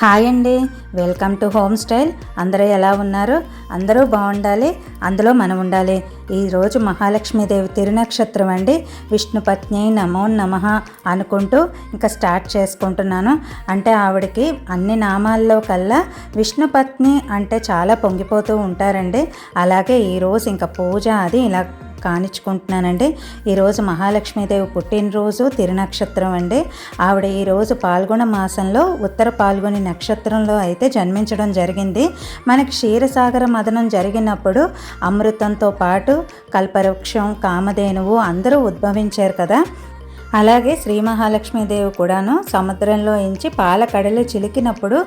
Hi అండి. Welcome to home style. అందరూ ఎలా ఉన్నారు? అందరూ బాగుండాలి. అందులో మనం ఉండాలి. ఈరోజు మహాలక్ష్మీదేవి తిరునక్షత్రం అండి. విష్ణుపత్ని నమో నమ అనుకుంటూ ఇంకా స్టార్ట్ చేసుకుంటున్నాను. అంటే ఆవిడకి అన్ని నామాల్లో కల్లా విష్ణుపత్ని అంటే చాలా పొంగిపోతూ ఉంటారండి. అలాగే ఈరోజు ఇంకా పూజ అది ఇలా కానిచ్చుకుంటున్నానండి. ఈరోజు మహాలక్ష్మీదేవి పుట్టినరోజు తిరునక్షత్రం అండి. ఆవిడ ఈరోజు పాల్గొన మాసంలో ఉత్తర పాల్గొని నక్షత్రంలో అయితే జన్మించడం జరిగింది. మనకి క్షీరసాగర మదనం జరిగినప్పుడు అమృతంతో పాటు కల్పవృక్షం కామధేనువు అందరూ ఉద్భవించారు కదా. అలాగే శ్రీ మహాలక్ష్మీదేవి కూడాను సముద్రంలో ఎంచి పాల కడలు చిలికినప్పుడు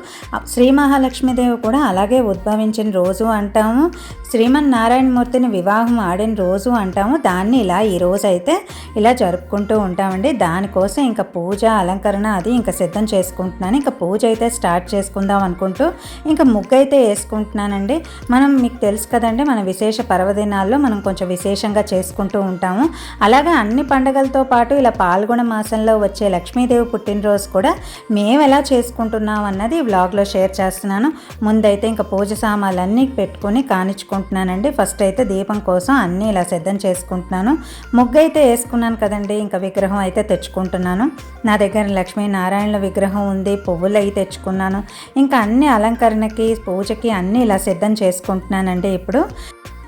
శ్రీ మహాలక్ష్మీదేవి కూడా అలాగే ఉద్భవించిన రోజు అంటాము. శ్రీమన్నారాయణమూర్తిని వివాహం ఆడిన రోజు అంటాము. దాన్ని ఇలా ఈ రోజు అయితే ఇలా జరుపుకుంటూ ఉంటామండి. దానికోసం ఇంకా పూజ అలంకరణ అది ఇంకా సిద్ధం చేసుకుంటున్నాను. ఇంకా పూజ అయితే స్టార్ట్ చేసుకుందాం అనుకుంటూ ఇంకా ముగ్గు అయితే వేసుకుంటున్నానండి. మనం మీకు తెలుసు కదండి మన విశేష పర్వదినాల్లో మనం కొంచెం విశేషంగా చేసుకుంటూ ఉంటాము. అలాగే అన్ని పండుగలతో పాటు ఇలా పాల్గొన మాసంలో వచ్చే లక్ష్మీదేవి పుట్టినరోజు కూడా మేము ఎలా చేసుకుంటున్నాం అన్నది ఈ వ్లాగ్లో షేర్ చేస్తున్నాను. ముందైతే ఇంకా పూజ సామాన్లు అన్నీ పెట్టుకొని చేసుకుంటున్నానండి ఫస్ట్ అయితే దీపం కోసం అన్నీ ఇలా సిద్ధం చేసుకుంటున్నాను. ముగ్గు అయితే వేసుకున్నాను కదండి. ఇంకా విగ్రహం అయితే తెచ్చుకుంటున్నాను. నా దగ్గర లక్ష్మీనారాయణుల విగ్రహం ఉంది. పువ్వులు అవి తెచ్చుకున్నాను. ఇంకా అన్ని అలంకరణకి పూజకి అన్నీ ఇలా సిద్ధం చేసుకుంటున్నానండి ఇప్పుడు.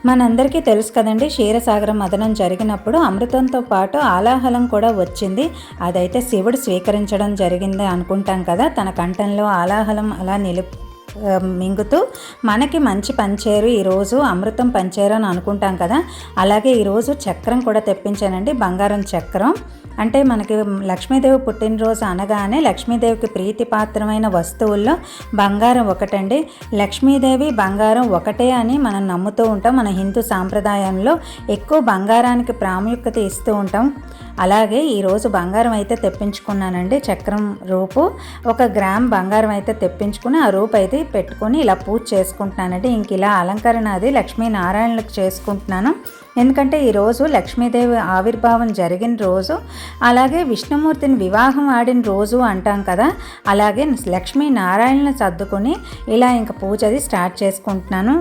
మనందరికీ తెలుసు కదండి క్షీరసాగరం మదనం జరిగినప్పుడు అమృతంతో పాటు ఆలాహలం కూడా వచ్చింది. అదైతే శివుడు స్వీకరించడం జరిగింది అనుకుంటాం కదా. తన కంఠంలో ఆలాహలం అలా నిలుపు మింగుతూ మనకి మంచి పంచేరు ఈరోజు అమృతం పంచేరు అని అనుకుంటాం కదా. అలాగే ఈరోజు చక్రం కూడా తెప్పించానండి బంగారం చక్రం. అంటే మనకి లక్ష్మీదేవి పుట్టినరోజు అనగానే లక్ష్మీదేవికి ప్రీతిపాత్రమైన వస్తువుల్లో బంగారం ఒకటండి. లక్ష్మీదేవి బంగారం ఒకటే అని మనం నమ్ముతూ ఉంటాం. మన హిందూ సాంప్రదాయంలో ఎక్కువ బంగారానికి ప్రాముఖ్యత ఇస్తూ ఉంటాం. అలాగే ఈరోజు బంగారం అయితే తెప్పించుకున్నానండి చక్రం రూపు. ఒక గ్రామ్ బంగారం అయితే తెప్పించుకుని ఆ రూపు అయితే పెట్టుకొని ఇలా పూజ చేసుకుంటున్నానండి. ఇంక ఇలా అలంకరణ అది లక్ష్మీనారాయణలకు చేసుకుంటున్నాను. ఎందుకంటే ఈరోజు లక్ష్మీదేవి ఆవిర్భావం జరిగిన రోజు అలాగే విష్ణుమూర్తిని వివాహం ఆడిన రోజు అంటాం కదా అలాగే లక్ష్మీనారాయణను సర్దుకొని ఇలా ఇంకా పూజ అది స్టార్ట్ చేసుకుంటున్నాను.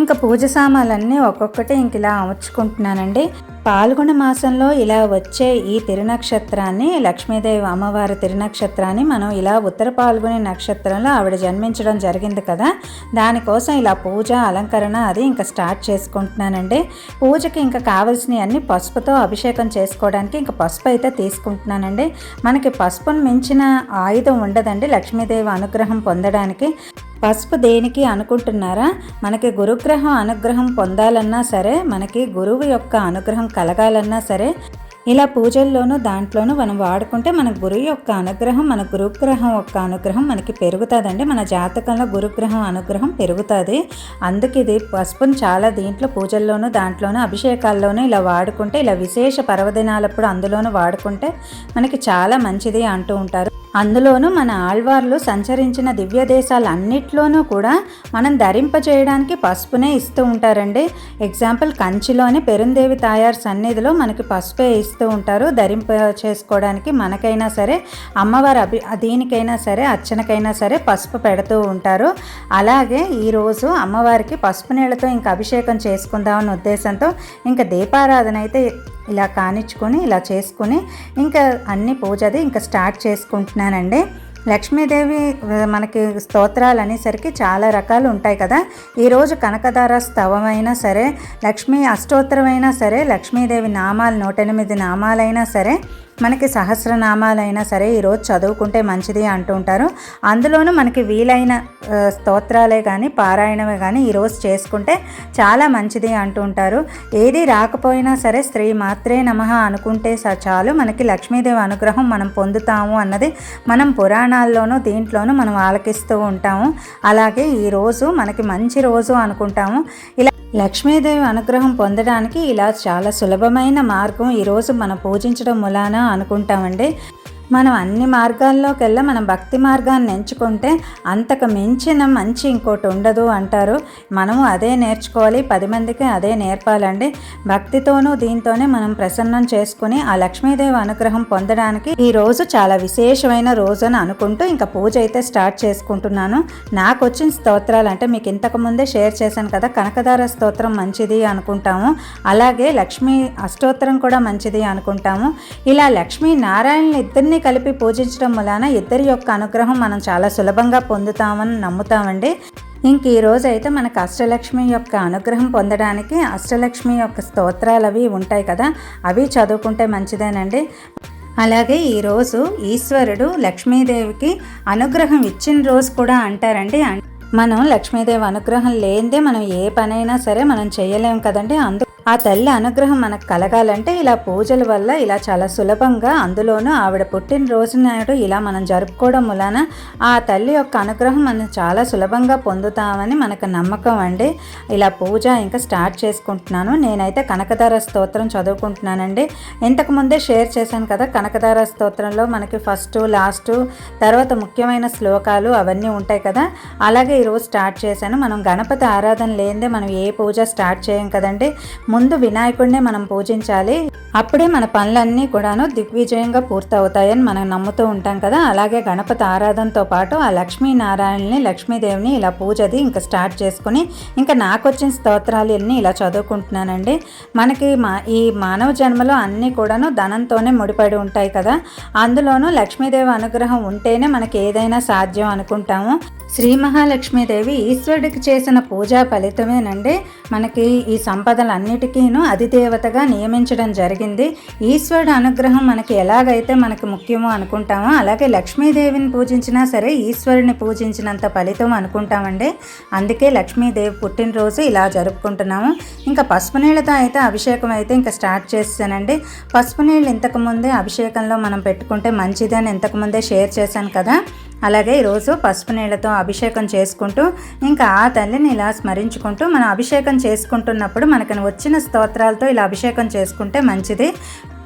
ఇంకా పూజ సామాన్లన్నీ ఒక్కొక్కటి ఇంక ఇలా అమర్చుకుంటున్నానండి. పాల్గొన మాసంలో ఇలా వచ్చే ఈ తిరునక్షత్రాన్ని లక్ష్మీదేవి అమ్మవారి తిరునక్షత్రాన్ని మనం ఇలా ఉత్తర పాల్గొనే నక్షత్రంలో ఆవిడ జన్మించడం జరిగింది కదా. దానికోసం ఇలా పూజ అలంకరణ అది ఇంకా స్టార్ట్ చేసుకుంటున్నానండి. పూజకి ఇంకా కావలసినవి అన్ని పసుపుతో అభిషేకం చేసుకోవడానికి ఇంకా పసుపు అయితే తీసుకుంటున్నానండి. మనకి పసుపును మించిన ఆయుధం ఉండదండి లక్ష్మీదేవి అనుగ్రహం పొందడానికి. పసుపు దేనికి అనుకుంటున్నారా? మనకి గురుగ్రహం అనుగ్రహం పొందాలన్నా సరే మనకి గురువు యొక్క అనుగ్రహం కలగాలన్నా సరే ఇలా పూజల్లోనూ దాంట్లోనూ మనం వాడుకుంటే మన గురువు యొక్క అనుగ్రహం మన గురుగ్రహం యొక్క అనుగ్రహం మనకి పెరుగుతుందండి. మన జాతకంలో గురుగ్రహం అనుగ్రహం పెరుగుతుంది. అందుకే ఇది పసుపుని చాలా దీంట్లో పూజల్లోనూ దాంట్లోనూ అభిషేకాల్లోనూ ఇలా వాడుకుంటే ఇలా విశేష పర్వదినాలప్పుడు అందులోనూ వాడుకుంటే మనకి చాలా మంచిది అంటూ ఉంటారు. అందులోనూ మన ఆళ్వార్లు సంచరించిన దివ్య దేశాలన్నిట్లోనూ కూడా మనం ధరింప చేయడానికి పసుపునే ఇస్తూ ఉంటారండి. ఎగ్జాంపుల్ కంచిలోని పెరుందేవి తాయారు సన్నిధిలో మనకి పసుపే ఇస్తూ ఉంటారు. ధరింప చేసుకోవడానికి మనకైనా సరే అమ్మవారి అభి దీనికైనా సరే అర్చనకైనా సరే పసుపు పెడుతూ ఉంటారు. అలాగే ఈరోజు అమ్మవారికి పసుపు నీళ్ళతో ఇంకా అభిషేకం చేసుకుందామన్న ఉద్దేశంతో ఇంకా దీపారాధన అయితే ఇలా కానిచ్చుకొని ఇలా చేసుకుని ఇంకా అన్ని పూజది ఇంకా స్టార్ట్ చేసుకుంటున్నానండి. లక్ష్మీదేవి మనకి స్తోత్రాలు అనేసరికి చాలా రకాలు ఉంటాయి కదా. ఈరోజు కనకదార స్తవమైనా సరే లక్ష్మీ అష్టోత్తరమైనా సరే లక్ష్మీదేవి నామాలు నూట ఎనిమిది నామాలైనా సరే మనకి సహస్రనామాలైనా సరే ఈరోజు చదువుకుంటే మంచిది అంటుంటారు అందులోనూ మనకి వీలైన స్తోత్రాలే కానీ పారాయణమే కానీ ఈరోజు చేసుకుంటే చాలా మంచిది అంటుంటారు ఏది రాకపోయినా సరే స్త్రీ మాత్రే నమ అనుకుంటే చాలు. మనకి లక్ష్మీదేవి అనుగ్రహం మనం పొందుతాము అన్నది మనం పురాణాల్లోనూ దీంట్లోనూ మనం ఆలకిస్తూ ఉంటాము. అలాగే ఈరోజు మనకి మంచి రోజు అనుకుంటాము. ఇలా లక్ష్మీదేవి అనుగ్రహం పొందడానికి ఇలా చాలా సులభమైన మార్గం ఈరోజు మనం పూజించడం మూలాన అనుకుంటామండి. మనం అన్ని మార్గాల్లోకెల్లా మనం భక్తి మార్గాన్ని ఎంచుకుంటే అంతకు మించిన మంచి ఇంకోటి ఉండదు అంటారు. మనము అదే నేర్చుకోవాలి పది మందికి అదే నేర్పాలండి. భక్తితోనూ దీంతోనే మనం ప్రసన్నం చేసుకుని ఆ లక్ష్మీదేవి అనుగ్రహం పొందడానికి ఈ రోజు చాలా విశేషమైన రోజు అని అనుకుంటూ ఇంకా పూజ అయితే స్టార్ట్ చేసుకుంటున్నాను. నాకు వచ్చిన స్తోత్రాలు అంటే మీకు ఇంతకు ముందే షేర్ చేశాను కదా కనకదార స్తోత్రం మంచిది అనుకుంటాము. అలాగే లక్ష్మీ అష్టోత్తరం కూడా మంచిది అనుకుంటాము. ఇలా లక్ష్మీ నారాయణ ఇద్దరిని ఇద్దరిని కలిపి పూజించడం వలన ఇద్దరి యొక్క అనుగ్రహం మనం చాలా సులభంగా పొందుతామని నమ్ముతామండి. ఇంక ఈ రోజు అయితే మనకు అష్టలక్ష్మి యొక్క అనుగ్రహం పొందడానికి అష్టలక్ష్మి యొక్క స్తోత్రాలు అవి ఉంటాయి కదా అవి చదువుకుంటే మంచిదేనండి. అలాగే ఈరోజు ఈశ్వరుడు లక్ష్మీదేవికి అనుగ్రహం ఇచ్చిన రోజు కూడా అంటారండి. మనం లక్ష్మీదేవి అనుగ్రహం లేనిదే మనం ఏ పనైనా సరే మనం చేయలేం కదండి. అందు ఆ తల్లి అనుగ్రహం మనకు కలగాలంటే ఇలా పూజల వల్ల ఇలా చాలా సులభంగా అందులోనూ ఆవిడ పుట్టినరోజు నాడు ఇలా మనం జరుపుకోవడం వలన ఆ తల్లి యొక్క అనుగ్రహం మనం చాలా సులభంగా పొందుతామని మనకు నమ్మకం అండి. ఇలా పూజ ఇంకా స్టార్ట్ చేసుకుంటున్నాను. నేనైతే కనకదార స్తోత్రం చదువుకుంటున్నానండి. ఇంతకుముందే షేర్ చేశాను కదా కనకదార స్తోత్రంలో మనకి ఫస్ట్ లాస్ట్ తర్వాత ముఖ్యమైన శ్లోకాలు అవన్నీ ఉంటాయి కదా. అలాగే ఈరోజు స్టార్ట్ చేశాను. మనం గణపతి ఆరాధన లేనిదే మనం ఏ పూజ స్టార్ట్ చేయం కదండి. ముందు వినాయకుడినే మనం పూజించాలి. అప్పుడే మన పనులన్నీ కూడాను దిగ్విజయంగా పూర్తవుతాయని మనం నమ్ముతూ ఉంటాం కదా. అలాగే గణపతి ఆరాధనతో పాటు ఆ లక్ష్మీనారాయణని లక్ష్మీదేవిని ఇలా పూజది ఇంకా స్టార్ట్ చేసుకుని ఇంకా నాకు వచ్చిన స్తోత్రాలు అన్నీ ఇలా చదువుకుంటున్నానండి. మనకి మా ఈ మానవ జన్మలో అన్నీ కూడాను ధనంతోనే ముడిపడి ఉంటాయి కదా. అందులోనూ లక్ష్మీదేవి అనుగ్రహం ఉంటేనే మనకి ఏదైనా సాధ్యం అనుకుంటాము. శ్రీ మహాలక్ష్మీదేవి ఈశ్వరుడికి చేసిన పూజా ఫలితమేనండి. మనకి ఈ సంపదలన్నిటికీను అధిదేవతగా నియమించడం జరిగింది. ఈశ్వరుడు అనుగ్రహం మనకి ఎలాగైతే మనకి ముఖ్యమో అనుకుంటామో అలాగే లక్ష్మీదేవిని పూజించినా సరే ఈశ్వరుని పూజించినంత ఫలితం అనుకుంటామండి. అందుకే లక్ష్మీదేవి పుట్టినరోజు ఇలా జరుపుకుంటున్నాము. ఇంకా పసుపు నీళ్ళతో అయితే అభిషేకం అయితే ఇంకా స్టార్ట్ చేస్తానండి పసుపు నీళ్ళు ఇంతకుముందే అభిషేకంలో మనం పెట్టుకుంటే మంచిదని ఇంతకుముందే షేర్ చేశాను కదా. అలాగే ఈరోజు పసుపు నీళ్ళతో అభిషేకం చేసుకుంటూ ఇంకా ఆ తల్లిని ఇలా స్మరించుకుంటూ మనం అభిషేకం చేసుకుంటున్నప్పుడు మనకు వచ్చిన స్తోత్రాలతో ఇలా అభిషేకం చేసుకుంటే మంచిది.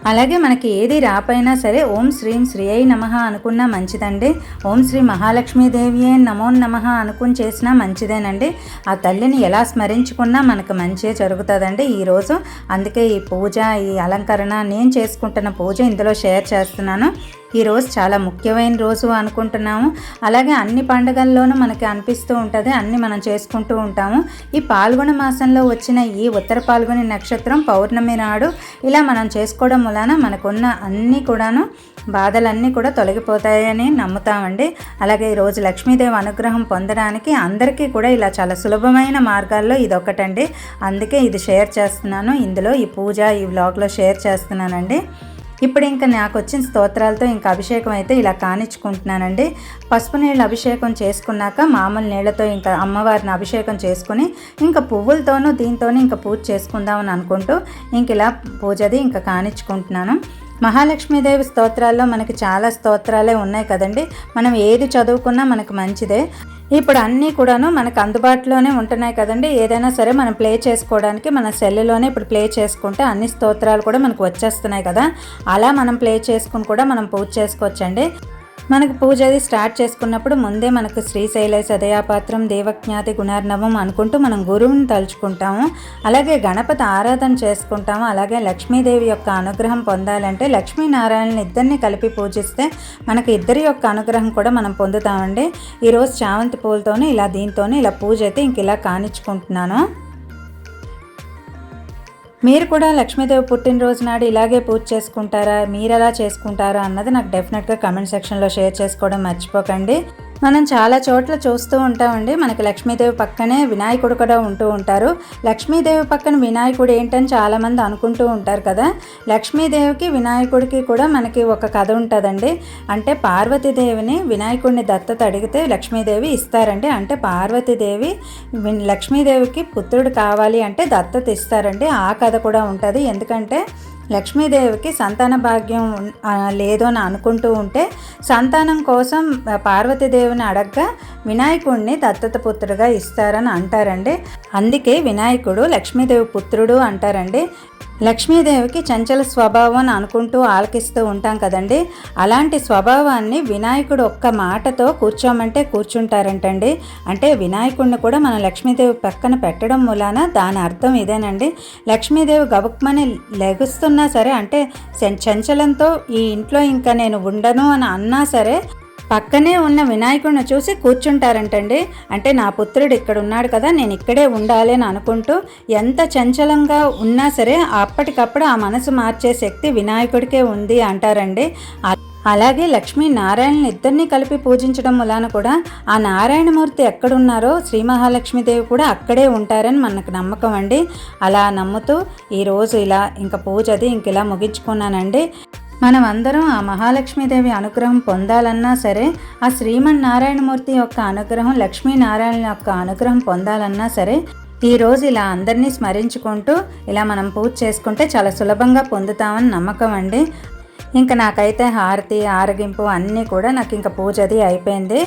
అలాగే మనకి ఏది రాపైనా సరే ఓం శ్రీం శ్రీ అయి నమ అనుకున్నా మంచిదండి. ఓం శ్రీ మహాలక్ష్మీదేవి నమో నమ అనుకుని చేసినా మంచిదేనండి. ఆ తల్లిని ఎలా స్మరించుకున్నా మనకు మంచిగా జరుగుతుందండి ఈరోజు. అందుకే ఈ పూజ ఈ అలంకరణ నేను చేసుకుంటున్న పూజ ఇందులో షేర్ చేస్తున్నాను. ఈరోజు చాలా ముఖ్యమైన రోజు అనుకుంటున్నాము. అలాగే అన్ని పండుగల్లోనూ మనకి అనిపిస్తూ ఉంటుంది. అన్ని మనం చేసుకుంటూ ఉంటాము. ఈ పాల్గొన మాసంలో వచ్చిన ఈ ఉత్తర పాల్గొని నక్షత్రం పౌర్ణమి నాడు ఇలా మనం చేసుకోవడం వలన మనకున్న అన్నీ కూడాను బాధలన్నీ కూడా తొలగిపోతాయని నమ్ముతామండి. అలాగే ఈరోజు లక్ష్మీదేవి అనుగ్రహం పొందడానికి అందరికీ కూడా ఇలా చాలా సులభమైన మార్గాల్లో ఇది ఒకటండి అందుకే ఇది షేర్ చేస్తున్నాను. ఇందులో ఈ పూజ ఈ వ్లాగ్లో షేర్ చేస్తున్నానండి. ఇప్పుడు ఇంకా నాకు వచ్చిన స్తోత్రాలతో ఇంకా అభిషేకం అయితే ఇలా కానిచ్చుకుంటున్నానండి. పసుపు నీళ్ళు అభిషేకం చేసుకున్నాక మామూలు నీళ్ళతో ఇంకా అమ్మవారిని అభిషేకం చేసుకుని ఇంకా పువ్వులతోనూ దీంతోనూ ఇంకా పూజ చేసుకుందామని అనుకుంటూ ఇంక ఇలా పూజది ఇంకా కానిచ్చుకుంటున్నాను. మహాలక్ష్మీదేవి స్తోత్రాల్లో మనకి చాలా స్తోత్రాలే ఉన్నాయి కదండి. మనం ఏది చదువుకున్నా మనకు మంచిదే. ఇప్పుడు అన్నీ కూడాను మనకు అందుబాటులోనే ఉంటున్నాయి కదండి. ఏదైనా సరే మనం ప్లే చేసుకోవడానికి మన సెల్లులోనే ఇప్పుడు ప్లే చేసుకుంటే అన్ని స్తోత్రాలు కూడా మనకు వచ్చేస్తున్నాయి కదా. అలా మనం ప్లే చేసుకుని కూడా మనం పూజ చేసుకోవచ్చండి. మనకు పూజ అది స్టార్ట్ చేసుకున్నప్పుడు ముందే మనకు శ్రీశైల సదయాపాత్రం దేవజ్ఞాతి గుణార్ణవం అనుకుంటూ మనం గురువుని తలుచుకుంటాము. అలాగే గణపతి ఆరాధన చేసుకుంటాము. అలాగే లక్ష్మీదేవి యొక్క అనుగ్రహం పొందాలంటే లక్ష్మీనారాయణ ఇద్దరిని కలిపి పూజిస్తే మనకు ఇద్దరి యొక్క అనుగ్రహం కూడా మనం పొందుతామండి. ఈరోజు చామంతి పూలతోనే ఇలా దీంతోనే ఇలా పూజ అయితే ఇంక ఇలా కానిచ్చుకుంటున్నాను. మీరు కూడా లక్ష్మీదేవి పుట్టినరోజు నాడు ఇలాగే పూజ చేసుకుంటారా? మీరు ఎలా చేసుకుంటారా అన్నది నాకు డెఫినెట్గా కమెంట్ సెక్షన్లో షేర్ చేసుకోవడం మర్చిపోకండి. మనం చాలా చోట్ల చూస్తూ ఉంటామండి. మనకి లక్ష్మీదేవి పక్కనే వినాయకుడు కూడా ఉంటూ ఉంటారు. లక్ష్మీదేవి పక్కన వినాయకుడు ఏంటని చాలామంది అనుకుంటూ ఉంటారు కదా. లక్ష్మీదేవికి వినాయకుడికి కూడా మనకి ఒక కథ ఉంటుందండి. అంటే పార్వతీదేవిని వినాయకుడిని దత్తత అడిగితే లక్ష్మీదేవి ఇస్తారండి. అంటే పార్వతీదేవి లక్ష్మీదేవికి పుత్రుడు కావాలి అంటే దత్తత ఇస్తారండి. ఆ కథ కూడా ఉంటుంది. ఎందుకంటే లక్ష్మీదేవికి సంతాన భాగ్యం లేదు అని అనుకుంటూ ఉంటే సంతానం కోసం పార్వతీదేవిని అడగ్గా వినాయకుడిని దత్తత పుత్రుడుగా ఇస్తారని అంటారండి. అందుకే వినాయకుడు లక్ష్మీదేవి పుత్రుడు అంటారండి. లక్ష్మీదేవికి చంచల స్వభావం అని అనుకుంటూ ఆలకిస్తూ ఉంటాం కదండి. అలాంటి స్వభావాన్ని వినాయకుడు ఒక్క మాటతో కూర్చోమంటే కూర్చుంటారంటండి. అంటే వినాయకుడిని కూడా మనం లక్ష్మీదేవి పక్కన పెట్టడం మూలాన దాని అర్థం ఇదేనండి. లక్ష్మీదేవి గబుక్మని లెగుస్తున్నా సరే అంటే చంచలంతో ఈ ఇంట్లో ఇంకా నేను ఉండను అని అన్నా సరే పక్కనే ఉన్న వినాయకుడిని చూసి కూర్చుంటారంటండి. అంటే నా పుత్రుడు ఇక్కడ ఉన్నాడు కదా నేను ఇక్కడే ఉండాలి అని అనుకుంటూ ఎంత చంచలంగా ఉన్నా సరే అప్పటికప్పుడు ఆ మనసు మార్చే శక్తి వినాయకుడికే ఉంది అంటారండి. అలాగే లక్ష్మీ నారాయణ ఇద్దరిని కలిపి పూజించడం వలన కూడా ఆ నారాయణమూర్తి ఎక్కడున్నారో శ్రీ మహాలక్ష్మీదేవి కూడా అక్కడే ఉంటారని మనకు నమ్మకం అండి. అలా నమ్ముతూ ఈరోజు ఇలా ఇంకా పూజ అది ఇంక ఇలా ముగించుకున్నానండి. మనం అందరం ఆ మహాలక్ష్మీదేవి అనుగ్రహం పొందాలన్నా సరే ఆ శ్రీమన్నారాయణమూర్తి యొక్క అనుగ్రహం లక్ష్మీనారాయణ యొక్క అనుగ్రహం పొందాలన్నా సరే ఈరోజు ఇలా అందరినీ స్మరించుకుంటూ ఇలా మనం పూజ చేసుకుంటే చాలా సులభంగా పొందుతామని నమ్మకం అండి. ఇంకా నాకైతే హారతి ఆరగింపు అన్నీ కూడా నాకు ఇంకా పూజ అది అయిపోయింది.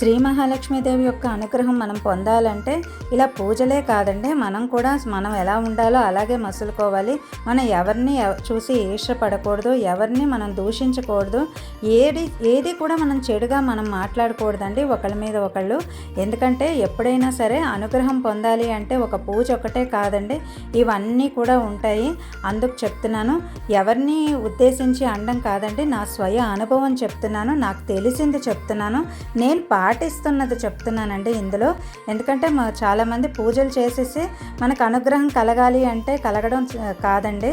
శ్రీ మహాలక్ష్మీదేవి యొక్క అనుగ్రహం మనం పొందాలంటే ఇలా పూజలే కాదండి. మనం కూడా మనం ఎలా ఉండాలో అలాగే మసులుకోవాలి. మనం ఎవరిని చూసి ఈర్షపడకూడదు ఎవరిని మనం దూషించకూడదు. ఏది ఏది కూడా మనం చెడుగా మనం మాట్లాడకూడదండి ఒకళ్ళ మీద ఒకళ్ళు. ఎందుకంటే ఎప్పుడైనా సరే అనుగ్రహం పొందాలి అంటే ఒక పూజ ఒకటే కాదండి. ఇవన్నీ కూడా ఉంటాయి. అందుకు చెప్తున్నాను ఎవరిని ఉద్దేశించి అండం కాదండి. నా స్వయ అనుభవం చెప్తున్నాను నాకు తెలిసింది చెప్తున్నాను. నేను పా పాటిస్తున్నది చెప్తున్నానండి ఇందులో. ఎందుకంటే మా చాలామంది పూజలు చేసేసి మనకు అనుగ్రహం కలగాలి అంటే కలగడం కాదండి.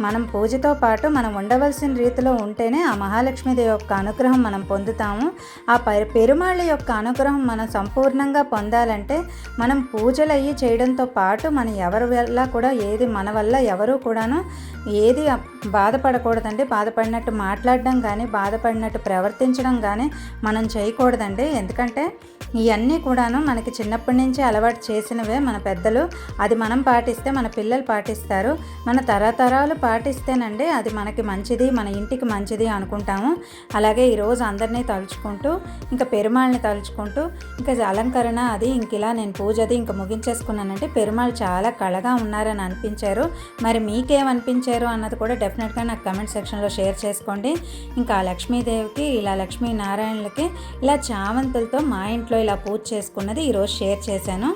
మనం పూజతో పాటు మనం ఉండవలసిన రీతిలో ఉంటేనే ఆ మహాలక్ష్మీదేవి యొక్క అనుగ్రహం మనం పొందుతాము. ఆ పెరుమాళ్ళ యొక్క అనుగ్రహం మనం సంపూర్ణంగా పొందాలంటే మనం పూజలు అయ్యి చేయడంతో పాటు మన ఎవరి వల్ల కూడా ఏది మన వల్ల ఎవరు కూడాను ఏది బాధపడకూడదండి. బాధపడినట్టు మాట్లాడడం కానీ బాధపడినట్టు ప్రవర్తించడం కానీ మనం చేయకూడదండి. ఎందుకంటే ఇవన్నీ కూడాను మనకి చిన్నప్పటి నుంచి అలవాటు చేసినవే మన పెద్దలు. అది మనం పాటిస్తే మన పిల్లలు పాటిస్తారు. మన తరతరాలు పాటిస్తేనండి అది మనకి మంచిది మన ఇంటికి మంచిది అనుకుంటాము. అలాగే ఈరోజు అందరినీ తలుచుకుంటూ ఇంకా పెరుమాళ్ళని తలుచుకుంటూ ఇంకా అలంకరణ అది ఇంక ఇలా నేను పూజ అది ఇంకా ముగించేసుకున్నానంటే పెరుమాళ్ళు చాలా కళగా ఉన్నారని అనిపించారు. మరి మీకేమనిపించారు అన్నది కూడా డెఫినెట్గా నాకు కమెంట్ సెక్షన్లో షేర్ చేసుకోండి. ఇంకా లక్ష్మీదేవికి ఇలా లక్ష్మీనారాయణలకి ఇలా చామంతులతో మా ఇంట్లో ఇలా పూజ చేసుకున్నది ఈరోజు షేర్ చేశాను.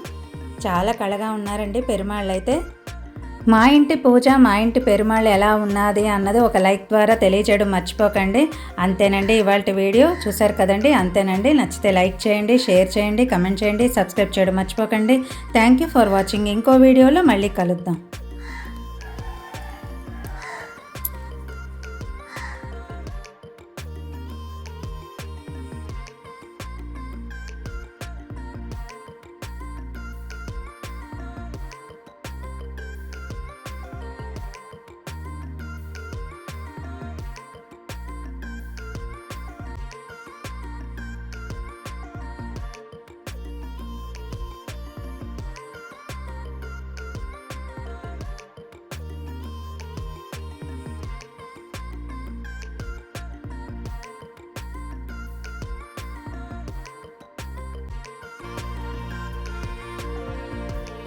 చాలా కళగా ఉన్నారండి పెరుమాళ్ళు అయితే మా ఇంటి పూజ మా ఇంటి పెరుమాళ్ళు ఎలా ఉన్నది అన్నది ఒక లైక్ ద్వారా తెలియజేయడం మర్చిపోకండి. అంతేనండి ఇవాళ వీడియో చూసారు కదండి? అంతేనండి. నచ్చితే లైక్ చేయండి షేర్ చేయండి కమెంట్ చేయండి సబ్స్క్రైబ్ చేయడం మర్చిపోకండి. Thank you for watching. ఇంకో వీడియోలో మళ్ళీ కలుద్దాం.